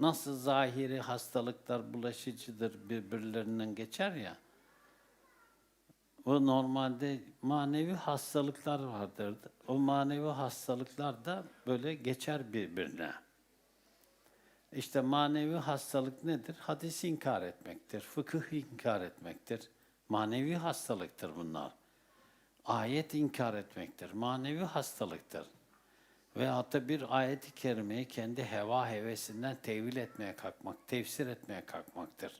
nasıl zahiri hastalıklar bulaşıcıdır birbirlerinden geçer ya. Bu normalde manevi hastalıklar vardır. O manevi hastalıklar da böyle geçer birbirine. İşte manevi hastalık nedir? Hadisi inkar etmektir, fıkıh inkar etmektir. Manevi hastalıktır bunlar. Ayet inkar etmektir, manevi hastalıktır. Veyahut da bir ayeti kerimeyi kendi heva hevesinden tevil etmeye kalkmak, tefsir etmeye kalkmaktır.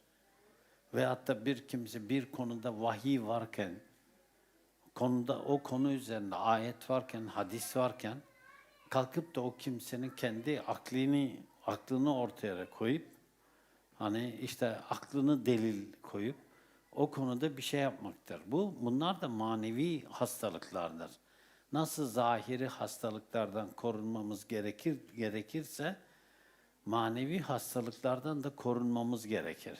Veyahut da bir kimse bir konuda vahiy varken, konuda o konu üzerinde ayet varken, hadis varken kalkıp da o kimsenin kendi aklını aklını ortaya koyup hani işte aklını delil koyup o konuda bir şey yapmaktır. Bu bunlar da manevi hastalıklardır. Nasıl zahiri hastalıklardan korunmamız gerekir gerekirse manevi hastalıklardan da korunmamız gerekir.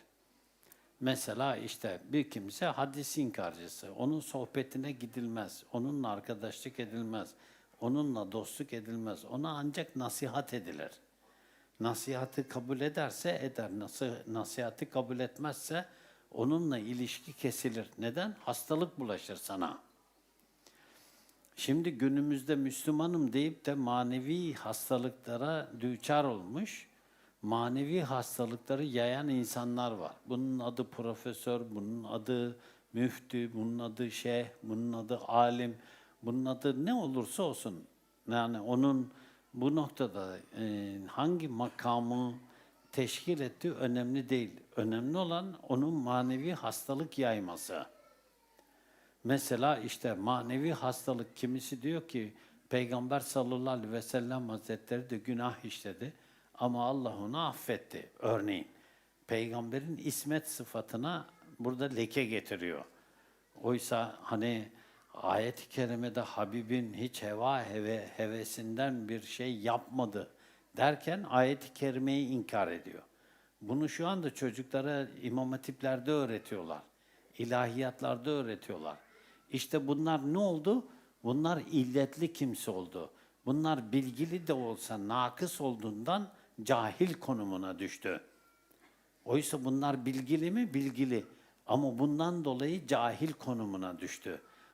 Mesela işte bir kimse hadis inkarcısı, onun sohbetine gidilmez, onunla arkadaşlık edilmez, onunla dostluk edilmez, ona ancak nasihat edilir. Nasihatı kabul ederse eder, Nası, nasihatı kabul etmezse onunla ilişki kesilir. Neden? Hastalık bulaşır sana. Şimdi günümüzde Müslümanım deyip de manevi hastalıklara düçar olmuş, manevi hastalıkları yayan insanlar var. Bunun adı profesör, bunun adı müftü, bunun adı şeyh, bunun adı alim, bunun adı ne olursa olsun. Yani onun bu noktada e, hangi makamı teşkil ettiği önemli değil. Önemli olan onun manevi hastalık yayması. Mesela işte manevi hastalık kimisi diyor ki Peygamber sallallahu aleyhi ve sellem hazretleri de günah işledi ama Allah onu affetti. Örneğin peygamberin ismet sıfatına burada leke getiriyor. Oysa hani ayet-i kerimede Habibin hiç heva heve, hevesinden bir şey yapmadı derken ayet-i kerimeyi inkar ediyor. Bunu şu anda çocuklara imam hatiplerde öğretiyorlar. İlahiyatlarda öğretiyorlar. İşte bunlar ne oldu? Bunlar illetli kimse oldu. Bunlar bilgili de olsa nakıs olduğundan cahil konumuna düştü. Oysa bunlar bilgili mi? Bilgili. Ama bundan dolayı cahil konumuna düştü.